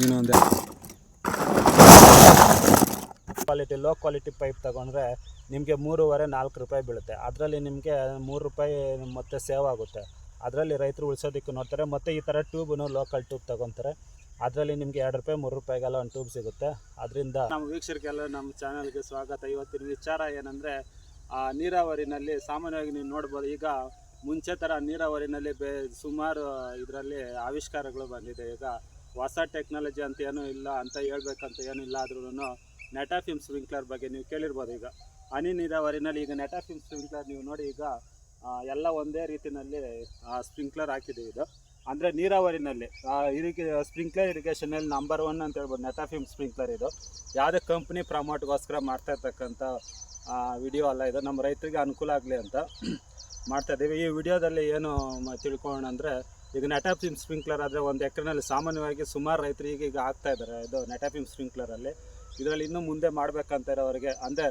ನೀನು ಅಂದರೆ quality low quality pipe ತಗೊಂಡ್ರೆ ನಿಮಗೆ ಮೂರುವರೆ ನಾಲ್ಕು ರೂಪಾಯಿ ಬೀಳುತ್ತೆ. ಅದರಲ್ಲಿ ನಿಮಗೆ ಮೂರು ರೂಪಾಯಿ ಮತ್ತೆ ಸೇವ್ ಆಗುತ್ತೆ. ಅದರಲ್ಲಿ ರೈತರು ಉಳಿಸೋದಕ್ಕೆ ನೋಡ್ತಾರೆ. ಮತ್ತು ಈ ಥರ ಟ್ಯೂಬನ್ನು ಲೋಕಲ್ ಟ್ಯೂಬ್ ತೊಗೊತಾರೆ. ಅದರಲ್ಲಿ ನಿಮಗೆ ಎರಡು ರೂಪಾಯಿ ಮೂರು ರೂಪಾಯಿಗೆಲ್ಲ ಒಂದು ಟ್ಯೂಬ್ ಸಿಗುತ್ತೆ. ಅದರಿಂದ ನಮ್ಮ ವೀಕ್ಷಕರಿಗೆಲ್ಲ ನಮ್ಮ ಚಾನಲ್ಗೆ ಸ್ವಾಗತ. ಇವತ್ತಿನ ವಿಚಾರ ಏನಂದರೆ ನೀರಾವರಿನಲ್ಲಿ ಸಾಮಾನ್ಯವಾಗಿ ನೀವು ನೋಡ್ಬೋದು ಈಗ ಮುಂಚೆ ಥರ ನೀರಾವರಿನಲ್ಲಿ ಬೇ ಸುಮಾರು ಇದರಲ್ಲಿ ಆವಿಷ್ಕಾರಗಳು ಬಂದಿದೆ. ಈಗ ಹೊಸ ಟೆಕ್ನಾಲಜಿ ಅಂತ ಏನೂ ಇಲ್ಲ ಅಂತ ಹೇಳ್ಬೇಕಂತ ಏನೂ ಇಲ್ಲ ಆದ್ರೂ ನೆಟಾಫಿಮ್ ಸ್ಪ್ರಿಂಕ್ಲರ್ ಬಗ್ಗೆ ನೀವು ಕೇಳಿರ್ಬೋದು ಈಗ. ಹನಿ ನೀರಾವರಿನಲ್ಲಿ ಈಗ ನೆಟಾಫಿಮ್ ಸ್ಪ್ರಿಂಕ್ಲರ್ ನೀವು ನೋಡಿ ಈಗ ಎಲ್ಲ ಒಂದೇ ರೀತಿಯಲ್ಲಿ ಸ್ಪ್ರಿಂಕ್ಲರ್ ಹಾಕಿದ್ದೀವಿ ಇದು. ಅಂದರೆ ನೀರಾವರಿನಲ್ಲಿ ಇರಿಗೇ ಸ್ಪ್ರಿಂಕ್ಲರ್ ಇರಿಗೇಷನಲ್ಲಿ ನಂಬರ್ ಒನ್ ಅಂತ ಹೇಳ್ಬೋದು ನೆಟಾಫಿಮ್ ಸ್ಪ್ರಿಂಕ್ಲರ್ ಇದು. ಯಾವುದೇ ಕಂಪ್ನಿ ಪ್ರಮೋಟ್ಗೋಸ್ಕರ ಮಾಡ್ತಾ ಇರ್ತಕ್ಕಂಥ ವಿಡಿಯೋ ಅಲ್ಲ ಇದು. ನಮ್ಮ ರೈತರಿಗೆ ಅನುಕೂಲ ಆಗಲಿ ಅಂತ ಮಾಡ್ತಾ ಇದ್ದೀವಿ. ಈ ವಿಡಿಯೋದಲ್ಲಿ ಏನು ತಿಳ್ಕೊಳ್ಳೋಣ ಈಗ ನೆಟಾಫಿಮ್ ಸ್ಪ್ರಿಂಕ್ಲರ್ ಆದರೆ ಒಂದು ಎಕರೆನಲ್ಲಿ ಸಾಮಾನ್ಯವಾಗಿ ಸುಮಾರು ರೈತರಿಗೆ ಈಗ ಆಗ್ತಾ ಇದ್ದಾರೆ ಇದು ನೆಟಾಫಿಮ್ ಸ್ಪ್ರಿಂಕ್ಲರಲ್ಲಿ ಇದರಲ್ಲಿ ಇನ್ನೂ ಮುಂದೆ ಮಾಡಬೇಕಂತ ಇರೋರಿಗೆ ಅಂದರೆ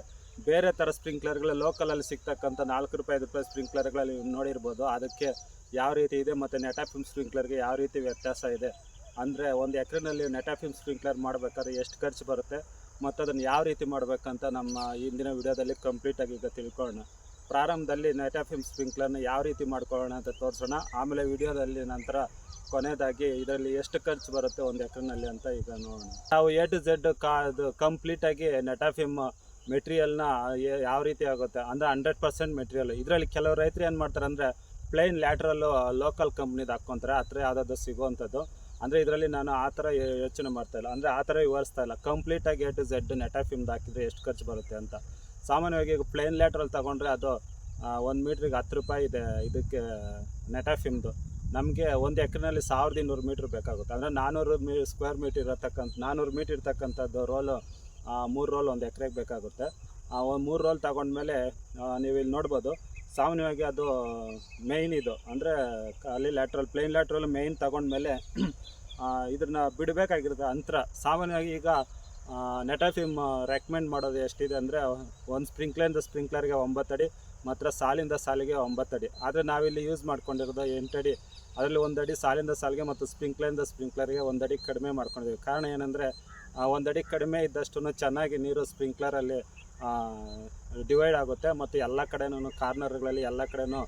ಬೇರೆ ಥರ ಸ್ಪ್ರಿಂಕ್ಲರ್ಗಳು ಲೋಕಲಲ್ಲಿ ಸಿಗ್ತಕ್ಕಂಥ ನಾಲ್ಕು ರೂಪಾಯಿ, ಐದು ರೂಪಾಯಿ ಸ್ಪ್ರಿಂಕ್ಲರ್ಗಳಲ್ಲಿ ನೋಡಿರ್ಬೋದು. ಅದಕ್ಕೆ ಯಾವ ರೀತಿ ಇದೆ ಮತ್ತು ನೆಟಾಫಿಮ್ ಸ್ಪ್ರಿಂಕ್ಲರ್ಗೆ ಯಾವ ರೀತಿ ವ್ಯತ್ಯಾಸ ಇದೆ? ಅಂದರೆ ಒಂದು ಎಕರೆನಲ್ಲಿ ನೆಟಾಫಿಮ್ ಸ್ಪ್ರಿಂಕ್ಲರ್ ಮಾಡಬೇಕಾದ್ರೆ ಎಷ್ಟು ಖರ್ಚು ಬರುತ್ತೆ? ಮತ್ತು ಅದನ್ನು ಯಾವ ರೀತಿ ಮಾಡಬೇಕಂತ ನಮ್ಮ ಇಂದಿನ ವಿಡಿಯೋದಲ್ಲಿ ಕಂಪ್ಲೀಟಾಗಿ ಈಗ ತಿಳ್ಕೊಳ್ಳೋಣ. ಪ್ರಾರಂಭದಲ್ಲಿ ನೆಟಾಫಿಮ್ ಸ್ಪ್ರಿಂಕ್ಲರ್ನ ಯಾವ ರೀತಿ ಮಾಡ್ಕೊಳ್ಳೋಣ ಅಂತ ತೋರಿಸೋಣ. ಆಮೇಲೆ ವಿಡಿಯೋದಲ್ಲಿ ನಂತರ ಕೊನೆಯದಾಗಿ ಇದರಲ್ಲಿ ಎಷ್ಟು ಖರ್ಚು ಬರುತ್ತೆ ಒಂದು ಎಕರ್ನಲ್ಲಿ ಅಂತ ಈಗ ನೋಡೋಣ. ನಾವು ಎ ಟು ಝೆಡ್ ಕಾ ಅದು ಕಂಪ್ಲೀಟಾಗಿ ನೆಟಾಫಿಮ್ ಮೆಟೀರಿಯಲ್ನ ಯಾವ ರೀತಿ ಆಗುತ್ತೆ? ಅಂದರೆ ಹಂಡ್ರೆಡ್ ಪರ್ಸೆಂಟ್ ಮೆಟೀರಿಯಲ್ ಇದರಲ್ಲಿ ಕೆಲವು ರೈತರು ಏನು ಮಾಡ್ತಾರೆ ಅಂದರೆ ಪ್ಲೇನ್ ಲ್ಯಾಟ್ರಲ್ಲು ಲೋಕಲ್ ಕಂಪ್ನಿದು ಹಾಕ್ಕೊಂತಾರೆ. ಆ ಥರ ಯಾವುದಾದ್ರು ಸಿಗುವಂಥದ್ದು. ಅಂದರೆ ಇದರಲ್ಲಿ ನಾನು ಆ ಥರ ಯೋಚನೆ ಮಾಡ್ತಾ ಇಲ್ಲ. ಅಂದರೆ ಆ ಥರ ವಿವರಿಸ್ತಾ ಇಲ್ಲ. ಕಂಪ್ಲೀಟಾಗಿ ಎ ಟು ಝೆಡ್ ನೆಟಾಫಿಮ್ದು ಹಾಕಿದರೆ ಎಷ್ಟು ಖರ್ಚು ಬರುತ್ತೆ ಅಂತ. ಸಾಮಾನ್ಯವಾಗಿ ಈಗ ಪ್ಲೇನ್ ಲ್ಯಾಟ್ರಲ್ಲಿ ತಗೊಂಡ್ರೆ ಅದು ಒಂದು ಮೀಟ್ರಿಗೆ ಹತ್ತು ರೂಪಾಯಿ ಇದೆ, ಇದಕ್ಕೆ ನೆಟಾಫಿಮ್ದು ನಮಗೆ ಒಂದು ಎಕರೆನಲ್ಲಿ ಸಾವಿರದ ಇನ್ನೂರು ಮೀಟ್ರ್ ಬೇಕಾಗುತ್ತೆ. ಅಂದರೆ ನಾನ್ನೂರು ಮೀ ಸ್ಕ್ವೇರ್ ಮೀಟ್ ಇರತಕ್ಕಂಥ ನಾನ್ನೂರು ಮೀಟ್ರ್ ಇರ್ತಕ್ಕಂಥದ್ದು ರೋಲು ಮೂರು ರೋಲ್ ಒಂದು ಎಕರೆಗೆ ಬೇಕಾಗುತ್ತೆ. ಒಂದು ಮೂರು ರೋಲ್ ತಗೊಂಡ್ಮೇಲೆ ನೀವು ಇಲ್ಲಿ ನೋಡ್ಬೋದು, ಸಾಮಾನ್ಯವಾಗಿ ಅದು ಮೇಯ್ನ್ ಇದು. ಅಂದರೆ, ಅಲ್ಲಿ ಲ್ಯಾಟ್ರಲ್ ಪ್ಲೇನ್ ಲ್ಯಾಟ್ರಲ್ ಮೇಯ್ನ್ ತಗೊಂಡ್ಮೇಲೆ ಇದನ್ನು ಬಿಡಬೇಕಾಗಿರುತ್ತೆ ಅಂತರ. ಸಾಮಾನ್ಯವಾಗಿ ಈಗ ನೆಟಾಫಿಮ್ ರೆಕಮೆಂಡ್ ಮಾಡೋದು ಎಷ್ಟಿದೆ ಅಂದರೆ, ಒಂದು ಸ್ಪ್ರಿಂಕ್ಲರಿಂದ ಸ್ಪ್ರಿಂಕ್ಲರ್ಗೆ ಒಂಬತ್ತಡಿ ಮಾತ್ರ ಸಾಲಿಂದ ಸಾಲಿಗೆ ಒಂಬತ್ತಡಿ ಆದರೆ ನಾವಿಲ್ಲಿ ಯೂಸ್ ಮಾಡ್ಕೊಂಡಿರೋದು ಎಂಟಡಿ ಅದರಲ್ಲಿ ಒಂದಡಿ ಸಾಲಿಂದ ಸಾಲಿಗೆ ಮತ್ತು ಸ್ಪ್ರಿಂಕ್ಲರಿಂದ ಸ್ಪ್ರಿಂಕ್ಲರ್ಗೆ ಒಂದಡಿ ಕಡಿಮೆ ಮಾಡ್ಕೊಂಡಿದ್ದೀವಿ. ಕಾರಣ ಏನಂದರೆ ಒಂದಡಿ ಕಡಿಮೆ ಇದ್ದಷ್ಟು ಚೆನ್ನಾಗಿ ನೀರು ಸ್ಪ್ರಿಂಕ್ಲರಲ್ಲಿ ಡಿವೈಡ್ ಆಗುತ್ತೆ ಮತ್ತು ಎಲ್ಲ ಕಡೆನೂ ಕಾರ್ನರ್ಗಳಲ್ಲಿ ಎಲ್ಲ ಕಡೆನೂ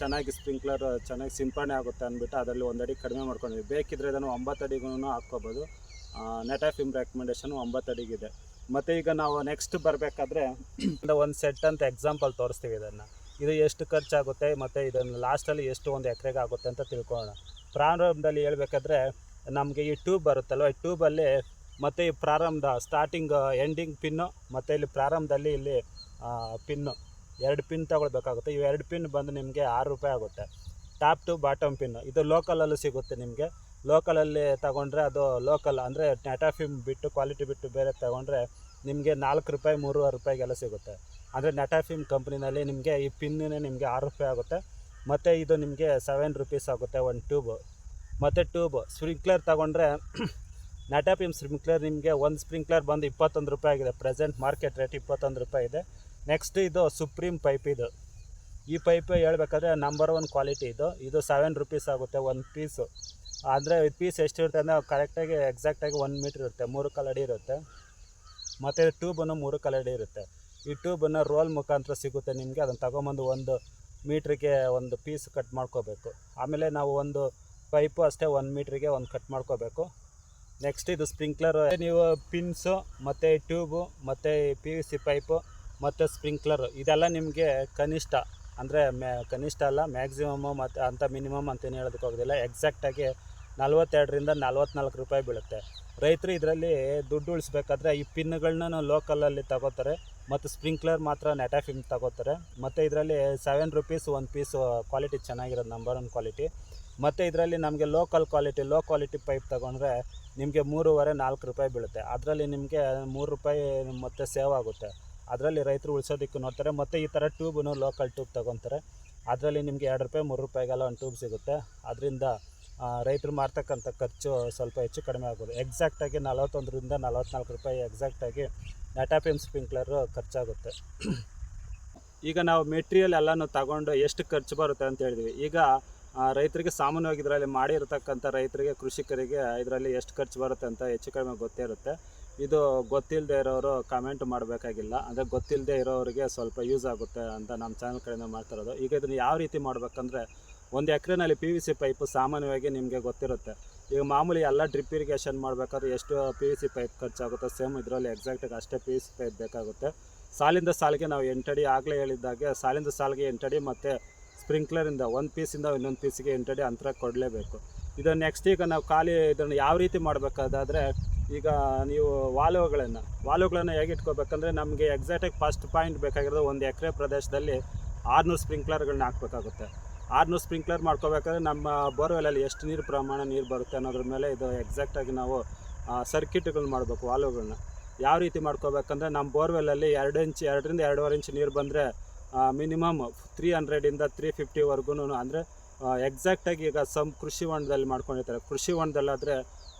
ಚೆನ್ನಾಗಿ ಸ್ಪ್ರಿಂಕ್ಲರ್ ಚೆನ್ನಾಗಿ ಸಿಂಪಡಣೆ ಆಗುತ್ತೆ ಅಂದ್ಬಿಟ್ಟು ಅದರಲ್ಲಿ ಒಂದಡಿ ಕಡಿಮೆ ಮಾಡ್ಕೊಂಡಿದ್ದೀವಿ. ಬೇಕಿದ್ರೆ ಇದನ್ನು ಒಂಬತ್ತು ಅಡಿಗೂ ಹಾಕ್ಕೋಬೋದು. ನೆಟಾಫಿಮ್ ರೆಕಮೆಂಡೇಶನು ಒಂಬತ್ತು ಅಡಿಗಿದೆ ಮತ್ತು ಈಗ ನಾವು ನೆಕ್ಸ್ಟ್ ಬರಬೇಕಾದ್ರೆ ಒಂದು ಸೆಟ್ ಅಂತ ಎಕ್ಸಾಂಪಲ್ ತೋರಿಸ್ತೀವಿ ಇದನ್ನು. ಇದು ಎಷ್ಟು ಖರ್ಚಾಗುತ್ತೆ ಮತ್ತು ಇದನ್ನು ಲಾಸ್ಟಲ್ಲಿ ಎಷ್ಟು ಒಂದು ಎಕರೆಗೆ ಆಗುತ್ತೆ ಅಂತ ತಿಳ್ಕೊಳ್ಳೋಣ. ಪ್ರಾರಂಭದಲ್ಲಿ ಹೇಳ್ಬೇಕಾದ್ರೆ ನಮಗೆ ಈ ಟ್ಯೂಬ್ ಬರುತ್ತಲ್ವ, ಈ ಟ್ಯೂಬಲ್ಲಿ ಮತ್ತು ಈ ಪ್ರಾರಂಭದ ಸ್ಟಾರ್ಟಿಂಗ್ ಎಂಡಿಂಗ್ ಪಿನ್ನು ಮತ್ತು ಇಲ್ಲಿ ಪ್ರಾರಂಭದಲ್ಲಿ ಇಲ್ಲಿ ಪಿನ್ನು ಎರಡು ಪಿನ್ ತಗೊಳ್ಬೇಕಾಗುತ್ತೆ. ಇವು ಎರಡು ಪಿನ್ ಬಂದು ನಿಮಗೆ ಆರು ರೂಪಾಯಿ ಆಗುತ್ತೆ. ಟಾಪ್ ಟು ಬಾಟಮ್ ಪಿನ್ನು ಇದು ಲೋಕಲಲ್ಲೂ ಸಿಗುತ್ತೆ ನಿಮಗೆ. ಲೋಕಲಲ್ಲಿ ತಗೊಂಡ್ರೆ ಅದು ಲೋಕಲ್ ಅಂದರೆ ಫಿಮ್ ಬಿಟ್ಟು ಕ್ವಾಲಿಟಿ ಬಿಟ್ಟು ಬೇರೆ ತಗೊಂಡ್ರೆ ನಿಮಗೆ ನಾಲ್ಕು ರೂಪಾಯಿ, ಮೂರುವರೆ ರೂಪಾಯಿಗೆಲ್ಲ ಸಿಗುತ್ತೆ. ಅಂದರೆ ನೆಟಾಫಿಮ್ ಕಂಪ್ನಿನಲ್ಲಿ ನಿಮಗೆ ಈ ಪಿನ್ನೇ ನಿಮಗೆ ಆರು ರೂಪಾಯಿ ಆಗುತ್ತೆ. ಮತ್ತು ಇದು ನಿಮಗೆ ಸೆವೆನ್ ರುಪೀಸ್ ಆಗುತ್ತೆ ಒಂದು ಟ್ಯೂಬು. ಮತ್ತು ಟ್ಯೂಬ್ ಸ್ಪ್ರಿಂಕ್ಲರ್ ತಗೊಂಡ್ರೆ ನೆಟಾಫಿಮ್ ಸ್ಪ್ರಿಂಕ್ಲರ್ ನಿಮಗೆ ಒಂದು ಸ್ಪ್ರಿಂಕ್ಲರ್ ಬಂದು ಇಪ್ಪತ್ತೊಂದು ರೂಪಾಯಿ ಆಗಿದೆ. ಪ್ರೆಸೆಂಟ್ ಮಾರ್ಕೆಟ್ ರೇಟ್ ಇಪ್ಪತ್ತೊಂದು ರೂಪಾಯಿ ಇದೆ. ನೆಕ್ಸ್ಟ್ ಇದು ಸುಪ್ರೀಂ ಪೈಪ್ ಇದು. ಈ ಪೈಪ್ ಹೇಳ್ಬೇಕಾದ್ರೆ ನಂಬರ್ ಒನ್ ಕ್ವಾಲಿಟಿ ಇದು. ಇದು ಸೆವೆನ್ ರುಪೀಸ್ ಆಗುತ್ತೆ ಒಂದು ಪೀಸು. ಅಂದರೆ ಪೀಸ್ ಎಷ್ಟಿರುತ್ತೆ ಅಂದರೆ ಕರೆಕ್ಟಾಗಿ ಎಕ್ಸಾಕ್ಟಾಗಿ ಒನ್ ಮೀಟ್ರ್ ಇರುತ್ತೆ, ಮೂರು ಕಾಲು ಅಡಿ ಇರುತ್ತೆ. ಮತ್ತು ಟ್ಯೂಬನ್ನು ಮೂರು ಕಾಲು ಅಡಿ ಇರುತ್ತೆ. ಈ ಟ್ಯೂಬನ್ನು ರೋಲ್ ಮುಖಾಂತರ ಸಿಗುತ್ತೆ ನಿಮಗೆ, ಅದನ್ನು ತಗೊಂಬಂದು ಒಂದು ಮೀಟ್ರಿಗೆ ಒಂದು ಪೀಸ್ ಕಟ್ ಮಾಡ್ಕೋಬೇಕು. ಆಮೇಲೆ ನಾವು ಒಂದು ಪೈಪು ಅಷ್ಟೇ ಒಂದು ಮೀಟ್ರಿಗೆ ಒಂದು ಕಟ್ ಮಾಡ್ಕೋಬೇಕು. ನೆಕ್ಸ್ಟ್ ಇದು ಸ್ಪ್ರಿಂಕ್ಲರ್ ನೀವು ಪಿನ್ಸು ಮತ್ತು ಟ್ಯೂಬು ಮತ್ತು ಪಿ ಯು ಸಿ ಪೈಪು ಮತ್ತು ಸ್ಪ್ರಿಂಕ್ಲರು ಇದೆಲ್ಲ ನಿಮಗೆ ಕನಿಷ್ಠ, ಅಂದರೆ ಮ್ಯಾ ಕನಿಷ್ಠ ಅಲ್ಲ ಮ್ಯಾಕ್ಸಿಮಮ್ಮು ಮತ್ತು ಅಂಥ ಮಿನಿಮಮ್ ಅಂತೇನು ಹೇಳೋದಕ್ಕೆ ಹೋಗೋದಿಲ್ಲ ಎಕ್ಸಾಕ್ಟಾಗಿ ನಲ್ವತ್ತೆರಡರಿಂದ ನಲ್ವತ್ನಾಲ್ಕು ರೂಪಾಯಿ ಬೀಳುತ್ತೆ. ರೈತರು ಇದರಲ್ಲಿ ದುಡ್ಡು ಉಳಿಸ್ಬೇಕಾದ್ರೆ ಈ ಪಿನ್ಗಳನ್ನ ಲೋಕಲಲ್ಲಿ ತಗೋತಾರೆ, ಮತ್ತು ಸ್ಪ್ರಿಂಕ್ಲರ್ ಮಾತ್ರ ನೆಟಾಫಿಮ್ ತಗೋತಾರೆ, ಮತ್ತು ಇದರಲ್ಲಿ ಸೆವೆನ್ ರುಪೀಸ್ ಒಂದು ಪೀಸ್ ಕ್ವಾಲಿಟಿ ಚೆನ್ನಾಗಿರೋದು ನಂಬರ್ ಒನ್ ಕ್ವಾಲಿಟಿ, ಮತ್ತು ಇದರಲ್ಲಿ ನಮಗೆ local quality, low quality pipe ತಗೊಂಡ್ರೆ ನಿಮಗೆ ಮೂರುವರೆ ನಾಲ್ಕು ರೂಪಾಯಿ ಬೀಳುತ್ತೆ. ಅದರಲ್ಲಿ ನಿಮಗೆ ಮೂರು ರೂಪಾಯಿ ಮತ್ತೆ ಸೇವ್ ಆಗುತ್ತೆ. ಅದರಲ್ಲಿ ರೈತರು ಉಳಿಸೋದಕ್ಕೆ ನೋಡ್ತಾರೆ, ಮತ್ತು ಈ ಥರ ಟ್ಯೂಬನ್ನು ಲೋಕಲ್ ಟ್ಯೂಬ್ ತೊಗೊತಾರೆ. ಅದರಲ್ಲಿ ನಿಮಗೆ ಎರಡು ರೂಪಾಯಿ, ಮೂರು ರೂಪಾಯಿಗೆಲ್ಲ ಒಂದು ಟ್ಯೂಬ್ ಸಿಗುತ್ತೆ. ಅದರಿಂದ ರೈತರು ಮಾಡ್ತಕ್ಕಂಥ ಖರ್ಚು ಸ್ವಲ್ಪ ಹೆಚ್ಚು ಕಡಿಮೆ ಆಗ್ಬೋದು. ಎಕ್ಸಾಕ್ಟಾಗಿ ನಲವತ್ತೊಂದರಿಂದ ನಲವತ್ನಾಲ್ಕು ರೂಪಾಯಿ ಎಕ್ಸಾಕ್ಟಾಗಿ ನೆಟಾಪಿಮ್ ಸ್ಪ್ರಿಂಕ್ಲರು ಖರ್ಚಾಗುತ್ತೆ. ಈಗ ನಾವು ಮೆಟೀರಿಯಲ್ ಎಲ್ಲನೂ ತಗೊಂಡು ಎಷ್ಟು ಖರ್ಚು ಬರುತ್ತೆ ಅಂತ ಹೇಳಿದ್ವಿ. ಈಗ ರೈತರಿಗೆ ಸಾಮಾನ್ಯವಾಗಿ ಇದರಲ್ಲಿ ಮಾಡಿರ್ತಕ್ಕಂಥ ರೈತರಿಗೆ, ಕೃಷಿಕರಿಗೆ ಇದರಲ್ಲಿ ಎಷ್ಟು ಖರ್ಚು ಬರುತ್ತೆ ಅಂತ ಹೆಚ್ಚು ಕಡಿಮೆ ಗೊತ್ತೇ ಇರುತ್ತೆ ಇದು ಗೊತ್ತಿಲ್ಲದೆ ಇರೋರು ಕಮೆಂಟ್ ಮಾಡಬೇಕಾಗಿಲ್ಲ. ಅಂದರೆ ಗೊತ್ತಿಲ್ಲದೆ ಇರೋರಿಗೆ ಸ್ವಲ್ಪ ಯೂಸ್ ಆಗುತ್ತೆ ಅಂತ ನಮ್ಮ ಚಾನಲ್ ಕಡೆಯಿಂದ ಮಾಡ್ತಿರೋದು ಈಗ ಇದನ್ನು ಯಾವ ರೀತಿ ಮಾಡಬೇಕಂದ್ರೆ ಒಂದು ಎಕರೆನಲ್ಲಿ ಪಿ ವಿ ಸಿ ಪೈಪು ಸಾಮಾನ್ಯವಾಗಿ ನಿಮಗೆ ಗೊತ್ತಿರುತ್ತೆ. ಈಗ ಮಾಮೂಲಿ ಎಲ್ಲ ಡ್ರಿಪ್ ಇರಿಗೇಷನ್ ಮಾಡಬೇಕಾದ್ರೆ ಎಷ್ಟು ಪಿ ವಿ ಸಿ ಪೈಪ್ ಖರ್ಚಾಗುತ್ತೋ? ಸೇಮ್ ಇದರಲ್ಲಿ ಎಕ್ಸಾಕ್ಟಾಗಿ ಅಷ್ಟೇ ಪಿ ವಿ ಸಿ ಪೈಪ್ ಬೇಕಾಗುತ್ತೆ. ಸಾಲಿಂದ ಸಾಲಿಗೆ ನಾವು ಎಂಟಡಿ ಆಗಲೇ ಹೇಳಿದ್ದಾಗೆ ಸಾಲಿಂದ ಸಾಲಿಗೆ ಎಂಟಡಿ ಮತ್ತು ಸ್ಪ್ರಿಂಕ್ಲರಿಂದ ಒಂದು ಪೀಸಿಂದ ಇನ್ನೊಂದು ಪೀಸಿಗೆ ಎಂಟಡಿ ಅಂತರ ಕೊಡಲೇಬೇಕು. ಇದು ನೆಕ್ಸ್ಟ್ ಈಗ ನಾವು ಖಾಲಿ ಇದನ್ನು ಯಾವ ರೀತಿ ಮಾಡಬೇಕಾದ್ರೆ ಈಗ ನೀವು ವಾಲುಗಳನ್ನು ವಾಲುಗಳನ್ನು ಹೇಗೆ ಇಟ್ಕೋಬೇಕಂದ್ರೆ ನಮಗೆ ಎಕ್ಸಾಕ್ಟಾಗಿ ಫಸ್ಟ್ ಪಾಯಿಂಟ್ ಬೇಕಾಗಿರೋದು ಒಂದು ಎಕರೆ ಪ್ರದೇಶದಲ್ಲಿ ಆರುನೂರು ಸ್ಪ್ರಿಂಕ್ಲರ್ಗಳನ್ನ ಹಾಕಬೇಕಾಗುತ್ತೆ. ಆರುನೂರು ಸ್ಪ್ರಿಂಕ್ಲರ್ ಮಾಡ್ಕೋಬೇಕಾದ್ರೆ ನಮ್ಮ ಬೋರ್ವೆಲಲ್ಲಿ ಎಷ್ಟು ನೀರು ಪ್ರಮಾಣ ನೀರು ಬರುತ್ತೆ ಅನ್ನೋದ್ರ ಮೇಲೆ ಇದು ಎಕ್ಸಾಕ್ಟಾಗಿ ನಾವು ಸರ್ಕಿಟ್ಗಳನ್ನ ಮಾಡಬೇಕು, ವಾಲ್ವ್ಗಳನ್ನ. ಯಾವ ರೀತಿ ಮಾಡ್ಕೋಬೇಕಂದ್ರೆ ನಮ್ಮ ಬೋರ್ವೆಲಲ್ಲಿ ಎರಡು ಇಂಚ್, ಎರಡರಿಂದ ಎರಡೂವರೆ ಇಂಚ್ ನೀರು ಬಂದರೆ ಮಿನಿಮಮ್ ತ್ರೀ ಹಂಡ್ರೆಡಿಂದ ತ್ರೀ ಫಿಫ್ಟಿವರೆಗೂ ಅಂದರೆ ಎಕ್ಸಾಕ್ಟಾಗಿ ಈಗ ಸಮ್ ಕೃಷಿ ಹೊಂಡದಲ್ಲಿ ಮಾಡ್ಕೊಂಡಿರ್ತಾರೆ. ಕೃಷಿ ಹೊಂಡದಲ್ಲಾದರೆ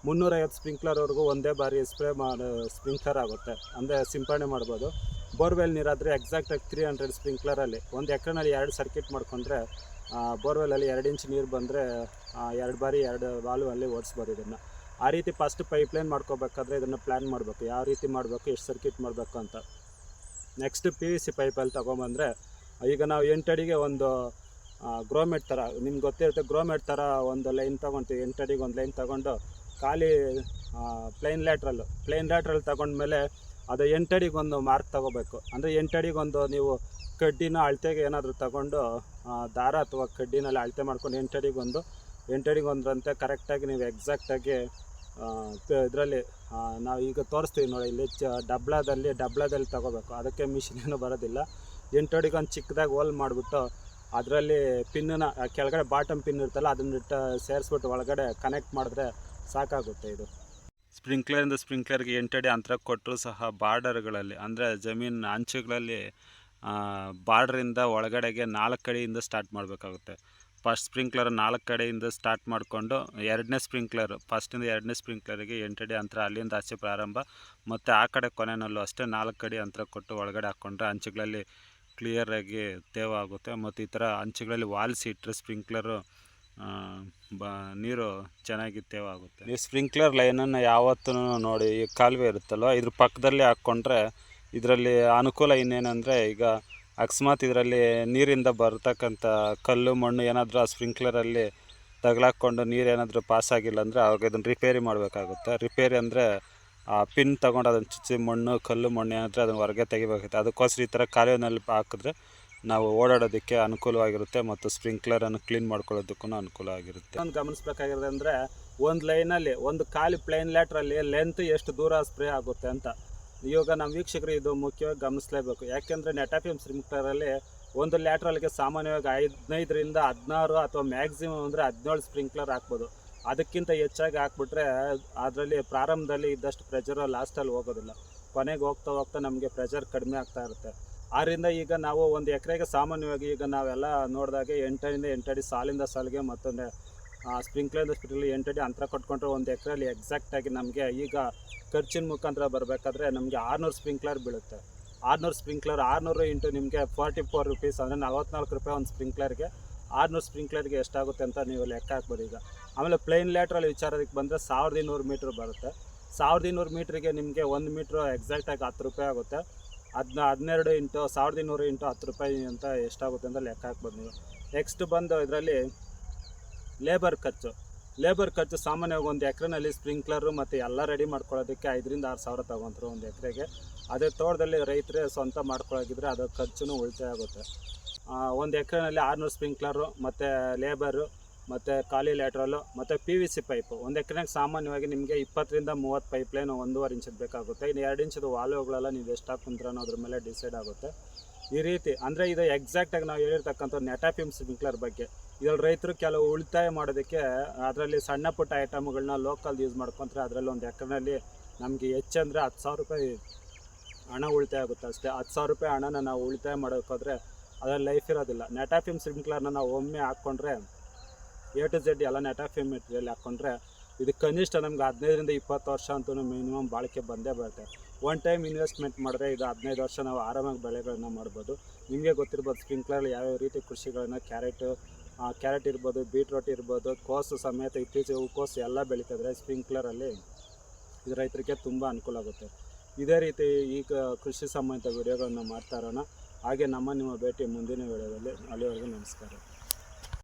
ಮುನ್ನೂರೈವತ್ತು ಸ್ಪ್ರಿಂಕ್ಲರ್ವರೆಗೂ ಒಂದೇ ಬಾರಿ ಸ್ಪ್ರೇ ಮಾಡಿ, ಸ್ಪ್ರಿಂಕ್ಲರ್ ಆಗುತ್ತೆ. ಅಂದರೆ ಸಿಂಪಡಣೆ ಮಾಡ್ಬೋದು. ಬೋರ್ವೆಲ್ ನೀರಾದರೆ ಎಕ್ಸಾಕ್ಟಾಗಿ ತ್ರೀ ಹಂಡ್ರೆಡ್ ಸ್ಪ್ರಿಂಕ್ಲರಲ್ಲಿ. ಒಂದು ಎಕರೆನಲ್ಲಿ ಎರಡು ಸರ್ಕಿಟ್ ಮಾಡ್ಕೊಂಡ್ರೆ ಬೋರ್ವೆಲಲ್ಲಿ ಎರಡು ಇಂಚ್ ನೀರು ಬಂದರೆ ಎರಡು ಬಾರಿ ಎರಡು ವಾಲ್ವ್ ಅಲ್ಲಿ ಓಡಿಸ್ಬೋದು ಇದನ್ನು. ಆ ರೀತಿ ಫಸ್ಟ್ ಪೈಪ್ಲೈನ್ ಮಾಡ್ಕೋಬೇಕಾದ್ರೆ ಇದನ್ನು ಪ್ಲ್ಯಾನ್ ಮಾಡಬೇಕು. ಯಾವ ರೀತಿ ಮಾಡಬೇಕು, ಎಷ್ಟು ಸರ್ಕಿಟ್ ಮಾಡಬೇಕು ಅಂತ. ನೆಕ್ಸ್ಟ್ ಪಿ ವಿ ಸಿ ಪೈಪಲ್ಲಿ ತೊಗೊಂಬಂದರೆ, ಈಗ ನಾವು ಎಂಟಡಿಗೆ ಒಂದು ಗ್ರೋಮೆಟ್ ಥರ ನಿಮ್ಗೆ ಗೊತ್ತಿರುತ್ತೆ ಗ್ರೋಮೆಟ್ ಥರ ಒಂದು ಲೈನ್ ತೊಗೊಳ್ತೀವಿ ಎಂಟಡಿಗೆ ಒಂದು ಲೈನ್ ತೊಗೊಂಡು ಖಾಲಿ ಪ್ಲೈನ್ ಲ್ಯಾಟ್ರಲ್ಲು ಪ್ಲೈನ್ ಲ್ಯಾಟ್ರಲ್ ತಗೊಂಡ್ಮೇಲೆ ಅದು ಎಂಟಡಿಗೆ ಒಂದು ಮಾರ್ಕ್ ತಗೋಬೇಕು. ಅಂದರೆ ಎಂಟಡಿಗೆ ಒಂದು ನೀವು ಕಡ್ಡಿನ ಅಳತೆಗೆ ಏನಾದರೂ ತಗೊಂಡು ದಾರ ಅಥವಾ ಕಡ್ಡಿನಲ್ಲಿ ಅಳತೆ ಮಾಡ್ಕೊಂಡು ಎಂಟಡಿಗೆ ಒಂದು, ಎಂಟಡಿಗೆ ಒಂದರಂತೆ ಕರೆಕ್ಟಾಗಿ ನೀವು ಎಕ್ಸಾಕ್ಟಾಗಿ ಇದರಲ್ಲಿ ನಾವು ಈಗ ತೋರಿಸ್ತೀವಿ ನೋಡಿ, ಇಲ್ಲಿ ಚ, ಡಬ್ಲಾದಲ್ಲಿ ಡಬ್ಲಾದಲ್ಲಿ ತಗೋಬೇಕು. ಅದಕ್ಕೆ ಮಿಷಿನ್ ಏನು ಬರೋದಿಲ್ಲ. ಎಂಟಡಿಗೆ ಒಂದು ಚಿಕ್ಕದಾಗಿ ಹೋಲ್ ಮಾಡಿಬಿಟ್ಟು, ಅದರಲ್ಲಿ ಪಿನ್ನನ್ನ ಕೆಳಗಡೆ ಬಾಟಮ್ ಪಿನ್ ಇರ್ತಲ್ಲ ಅದನ್ನ ಸೇರಿಸ್ಬಿಟ್ಟು ಒಳಗಡೆ ಕನೆಕ್ಟ್ ಮಾಡಿದ್ರೆ ಸಾಕಾಗುತ್ತೆ ಇದು. ಸ್ಪ್ರಿಂಕ್ಲರಿಂದ ಸ್ಪ್ರಿಂಕ್ಲರ್ಗೆ ಎಂಟಡಿ ಅಂತರ ಕೊಟ್ಟರು ಸಹ ಬಾರ್ಡರ್ಗಳಲ್ಲಿ ಅಂದರೆ ಜಮೀನು ಅಂಚುಗಳಲ್ಲಿ ಬಾರ್ಡ್ರಿಂದ ಒಳಗಡೆಗೆ ನಾಲ್ಕು ಕಡೆಯಿಂದ ಸ್ಟಾರ್ಟ್ ಮಾಡಬೇಕಾಗುತ್ತೆ. ಫಸ್ಟ್ ಸ್ಪ್ರಿಂಕ್ಲರ್ ನಾಲ್ಕು ಕಡೆಯಿಂದ ಸ್ಟಾರ್ಟ್ ಮಾಡಿಕೊಂಡು ಎರಡನೇ ಸ್ಪ್ರಿಂಕ್ಲರ್ ಫಸ್ಟಿಂದ ಎರಡನೇ ಸ್ಪ್ರಿಂಕ್ಲರಿಗೆ ಎಂಟಡಿ ಅಂತರ, ಅಲ್ಲಿಂದ ಆಚೆ ಪ್ರಾರಂಭ, ಮತ್ತು ಆ ಕಡೆ ಕೊನೆಯಲ್ಲೂ ಅಷ್ಟೇ ನಾಲ್ಕು ಕಡೆ ಅಂತರ ಕೊಟ್ಟು ಒಳಗಡೆ ಹಾಕ್ಕೊಂಡ್ರೆ ಅಂಚುಗಳಲ್ಲಿ ಕ್ಲಿಯರಾಗಿ ತೇವ ಆಗುತ್ತೆ. ಮತ್ತು ಈ ಥರ ಅಂಚುಗಳಲ್ಲಿ ವಾಲ್ಸಿ ಇಟ್ಟರೆ ಸ್ಪ್ರಿಂಕ್ಲರು ಬ, ನೀರು ಚೆನ್ನಾಗಿ ತೇವ ಆಗುತ್ತೆ. ಈ ಸ್ಪ್ರಿಂಕ್ಲರ್ ಲೈನನ್ನು ಯಾವತ್ತೂ ನೋಡಿ, ಈ ಕಾಲುವೆ ಇರುತ್ತಲ್ವ, ಇದ್ರ ಪಕ್ಕದಲ್ಲಿ ಹಾಕ್ಕೊಂಡ್ರೆ ಇದರಲ್ಲಿ ಅನುಕೂಲ ಇನ್ನೇನಂದರೆ ಈಗ ಅಕಸ್ಮಾತ್ ಇದರಲ್ಲಿ ನೀರಿಂದ ಬರ್ತಕ್ಕಂಥ ಕಲ್ಲು, ಮಣ್ಣು ಏನಾದರೂ ಆ ಸ್ಪ್ರಿಂಕ್ಲರಲ್ಲಿ ತಗಲಾಕ್ಕೊಂಡು ನೀರು ಏನಾದರೂ ಪಾಸ್ ಆಗಿಲ್ಲ ಅಂದರೆ ಅವಾಗ ಇದನ್ನು ರಿಪೇರಿ ಮಾಡಬೇಕಾಗುತ್ತೆ. ರಿಪೇರಿ ಅಂದರೆ ಆ ಪಿನ್ ತೊಗೊಂಡು ಅದನ್ನು ಚುಚ್ಚಿ ಮಣ್ಣು, ಕಲ್ಲು, ಮಣ್ಣು ಏನಾದರೆ ಅದನ್ನು ಹೊರಗೆ ತೆಗಿಬೇಕಾಗುತ್ತೆ. ಅದಕ್ಕೋಸ್ಕರ ಈ ಥರ ಕಾಲುವೆನಲ್ಲಿ ಹಾಕಿದ್ರೆ ನಾವು ಓಡಾಡೋದಕ್ಕೆ ಅನುಕೂಲವಾಗಿರುತ್ತೆ ಮತ್ತು ಸ್ಪ್ರಿಂಕ್ಲರನ್ನು ಕ್ಲೀನ್ ಮಾಡ್ಕೊಳ್ಳೋದಕ್ಕೂ ಅನುಕೂಲ ಆಗಿರುತ್ತೆ. ಒಂದು ಗಮನಿಸಬೇಕಾಗಿರೋದು ಅಂದರೆ ಒಂದು ಲೈನಲ್ಲಿ ಒಂದು ಖಾಲಿ ಪ್ಲೇನ್ ಲ್ಯಾಟ್ರಲ್ಲಿ ಲೆಂತ್ ಎಷ್ಟು ದೂರ ಸ್ಪ್ರೇ ಆಗುತ್ತೆ ಅಂತ. ಇವಾಗ ನಮ್ಮ ವೀಕ್ಷಕರು ಇದು ಮುಖ್ಯವಾಗಿ ಗಮನಿಸಲೇಬೇಕು. ಯಾಕೆಂದರೆ ನೆಟಾಫಿಮ್ ಸ್ಪ್ರಿಂಕ್ಲರಲ್ಲಿ ಒಂದು ಲ್ಯಾಟ್ರಲ್ಗೆ ಸಾಮಾನ್ಯವಾಗಿ ಹದಿನೈದರಿಂದ ಹದಿನಾರು ಅಥವಾ ಮ್ಯಾಕ್ಸಿಮಮ್ ಅಂದರೆ ಹದಿನೇಳು ಸ್ಪ್ರಿಂಕ್ಲರ್ ಹಾಕ್ಬೋದು. ಅದಕ್ಕಿಂತ ಹೆಚ್ಚಾಗಿ ಹಾಕ್ಬಿಟ್ರೆ ಅದರಲ್ಲಿ ಪ್ರಾರಂಭದಲ್ಲಿ ಇದ್ದಷ್ಟು ಪ್ರೆಷರು ಲಾಸ್ಟಲ್ಲಿ ಹೋಗೋದಿಲ್ಲ. ಕೊನೆಗೆ ಹೋಗ್ತಾ ಹೋಗ್ತಾ ನಮಗೆ ಪ್ರೆಷರ್ ಕಡಿಮೆ ಆಗ್ತಾ ಇರುತ್ತೆ. ಆದ್ದರಿಂದ ಈಗ ನಾವು ಒಂದು ಎಕರೆಗೆ ಸಾಮಾನ್ಯವಾಗಿ ಈಗ ನಾವೆಲ್ಲ ನೋಡಿದಾಗೆ ಎಂಟರಿಂದ ಎಂಟಡಿ ಸಾಲಿಂದ ಸಾಲಿಗೆ ಮತ್ತೊಂದು ಸ್ಪ್ರಿಂಕ್ಲರ್ ಸ್ಪ್ರಿಂಕ್ಲರ್ ಅಡಿ ಅಂತರ ಕೊಟ್ಕೊಂಡ್ರೆ ಒಂದು ಎಕರೆಯಲ್ಲಿ ಎಕ್ಸಾಕ್ಟಾಗಿ ನಮಗೆ ಈಗ ಖರ್ಚಿನ ಮುಖಾಂತರ ಬರಬೇಕಾದ್ರೆ ನಮಗೆ ಆರುನೂರು ಸ್ಪ್ರಿಂಕ್ಲರ್ ಬೀಳುತ್ತೆ. ಆರುನೂರು ಸ್ಪ್ರಿಂಕ್ಲರ್ ಆರುನೂರು ಇಂಟು ನಿಮಗೆ ಫಾರ್ಟಿ ಫೋರ್ ರುಪೀಸ್ ಅಂದರೆ ನಲ್ವತ್ನಾಲ್ಕು ರೂಪಾಯಿ ಒಂದು ಸ್ಪ್ರಿಂಕ್ಲರ್ಗೆ ಆರುನೂರು ಸ್ಪ್ರಿಂಕ್ಲರ್ಗೆ ಎಷ್ಟಾಗುತ್ತೆ ಅಂತ ನೀವು ಲೆಕ್ಕ ಹಾಕ್ಬೋದು ಈಗ. ಆಮೇಲೆ ಪ್ಲೈನ್ ಲ್ಯಾಟ್ರಲ್ಲಿ ವಿಚಾರೋದಕ್ಕೆ ಬಂದರೆ ಸಾವಿರದ ಇನ್ನೂರು ಮೀಟ್ರ್ ಬರುತ್ತೆ. ಸಾವಿರದ ಇನ್ನೂರು ಮೀಟ್ರಿಗೆ ನಿಮಗೆ ಒಂದು ಮೀಟ್ರ್ ಎಕ್ಸಾಕ್ಟಾಗಿ ಹತ್ತು ರೂಪಾಯಿ ಆಗುತ್ತೆ. ಅದನ್ನ ಹದಿನೆರಡು ಇಂಟು, ಸಾವಿರದ ಇನ್ನೂರು ಇಂಟು ಹತ್ತು ರೂಪಾಯಿ ಅಂತ ಎಷ್ಟಾಗುತ್ತೆ ಅಂತ ಲೆಕ್ಕ ಹಾಕ್ಬೋದು ನೀವು. ನೆಕ್ಸ್ಟ್ ಬಂದು ಇದರಲ್ಲಿ ಲೇಬರ್ ಖರ್ಚು. ಲೇಬರ್ ಖರ್ಚು ಸಾಮಾನ್ಯವಾಗಿ ಒಂದು ಎಕರೆನಲ್ಲಿ ಸ್ಪ್ರಿಂಕ್ಲರು ಮತ್ತು ಎಲ್ಲ ರೆಡಿ ಮಾಡ್ಕೊಳ್ಳೋದಕ್ಕೆ ಐದರಿಂದ ಆರು ಸಾವಿರ ತಗೊಂತಾರೆ ಒಂದು ಎಕರೆಗೆ. ಅದೇ ತೋಟದಲ್ಲಿ ರೈತರೇ ಸ್ವಂತ ಮಾಡ್ಕೊಳ್ಳೋಗಿದ್ರೆ ಅದು ಖರ್ಚು ಉಳಿತಾಯ ಆಗುತ್ತೆ. ಒಂದು ಎಕರೆನಲ್ಲಿ ಆರುನೂರು ಸ್ಪ್ರಿಂಕ್ಲರು ಮತ್ತು ಲೇಬರು ಮತ್ತು ಖಾಲಿ ಲ್ಯಾಟ್ರಲ್ಲು ಮತ್ತು ಪಿ ವಿ ಸಿ ಪೈಪು ಒಂದು ಎಕರೆಗೆ ಸಾಮಾನ್ಯವಾಗಿ ನಿಮಗೆ ಇಪ್ಪತ್ತರಿಂದ ಮೂವತ್ತು ಪೈಪ್ ಲೈನ್ ಒಂದೂವರೆ ಇಂಚದ್ದು ಬೇಕಾಗುತ್ತೆ. ಇನ್ನು ಎರಡು ಇಂಚದ ವಾಲ್ವ್ಗಳೆಲ್ಲ ನೀವು ಎಷ್ಟು ಹಾಕೊಂತೀರ ಅನ್ನೋದ್ರ ಮೇಲೆ ಡಿಸೈಡ್ ಆಗುತ್ತೆ. ಈ ರೀತಿ, ಅಂದರೆ ಇದು ಎಕ್ಸಾಕ್ಟಾಗಿ ನಾವು ಹೇಳಿರ್ತಕ್ಕಂಥ ನೆಟಾಪಿಮ್ ಸ್ಪ್ರಿಂಕ್ಲರ್ ಬಗ್ಗೆ. ಇದ್ರಲ್ಲಿ ರೈತರು ಕೆಲವು ಉಳಿತಾಯ ಮಾಡೋದಕ್ಕೆ ಅದರಲ್ಲಿ ಸಣ್ಣ ಪುಟ್ಟ ಐಟಮ್ಗಳನ್ನ ಲೋಕಲ್ ಯೂಸ್ ಮಾಡ್ಕೊಂತಾರೆ ಅದರಲ್ಲಿ ಒಂದು ಎಕರೆನಲ್ಲಿ ನಮಗೆ ಹೆಚ್ಚಂದರೆ ಹತ್ತು ಸಾವಿರ ರೂಪಾಯಿ ಹಣ ಉಳಿತಾಯ ಆಗುತ್ತೆ ಅಷ್ಟೇ. ಹತ್ತು ಸಾವಿರ ರೂಪಾಯಿ ಹಣನ ನಾವು ಉಳಿತಾಯ ಮಾಡೋಕ್ಕೋದ್ರೆ ಅದರಲ್ಲಿ ಲೈಫ್ ಇರೋದಿಲ್ಲ. ನೆಟಾಫಿಮ್ ಸ್ಪ್ರಿಂಕ್ಲರ್ನ ನಾವು ಒಮ್ಮೆ ಹಾಕ್ಕೊಂಡ್ರೆ ಎ ಟು ಝೆಡ್ ಎಲ್ಲ ನೆಟಾಫಿಮ್ ಮೆಟೀರಿಯಲ್ ಹಾಕ್ಕೊಂಡ್ರೆ ಇದು ಕನಿಷ್ಠ ನಮ್ಗೆ ಹದಿನೈದರಿಂದ ಇಪ್ಪತ್ತು ವರ್ಷ ಅಂತೂ ಮಿನಿಮಮ್ ಬಾಳಿಕೆ ಬಂದೇ ಬರುತ್ತೆ. ಒನ್ ಟೈಮ್ ಇನ್ವೆಸ್ಟ್ಮೆಂಟ್ ಮಾಡಿದ್ರೆ ಇದು ಹದಿನೈದು ವರ್ಷ ನಾವು ಆರಾಮಾಗಿ ಬೆಳೆಗಳನ್ನ ಮಾಡ್ಬೋದು. ನಿಮಗೆ ಗೊತ್ತಿರ್ಬೋದು ಸ್ಪ್ರಿಂಕ್ಲರ್ ಯಾವ್ಯಾವ ರೀತಿ ಕೃಷಿಗಳನ್ನ ಕ್ಯಾರೆಟು ಕ್ಯಾರೆಟ್ ಇರ್ಬೋದು, ಬೀಟ್ರೋಟ್ ಇರ್ಬೋದು, ಕೋಸು ಸಮೇತ ಇತ್ತೀಚೆಗೆ ಹೂಕೋಸು ಎಲ್ಲ ಬೆಳೀತಿದ್ರೆ ಸ್ಪ್ರಿಂಕ್ಲರಲ್ಲಿ ಇದು ರೈತರಿಗೆ ತುಂಬ ಅನುಕೂಲ ಆಗುತ್ತೆ. ಇದೇ ರೀತಿ ಈಗ ಕೃಷಿ ಸಂಬಂಧಿತ ವಿಡಿಯೋಗಳನ್ನು ಮಾಡ್ತಾ ಇರೋಣ. ಹಾಗೆ ನಮ್ಮ ನಿಮ್ಮ ಭೇಟಿ ಮುಂದಿನ ವಿಡಿಯೋದಲ್ಲಿ. ಅಲ್ಲಿವರೆಗೂ ನಮಸ್ಕಾರ.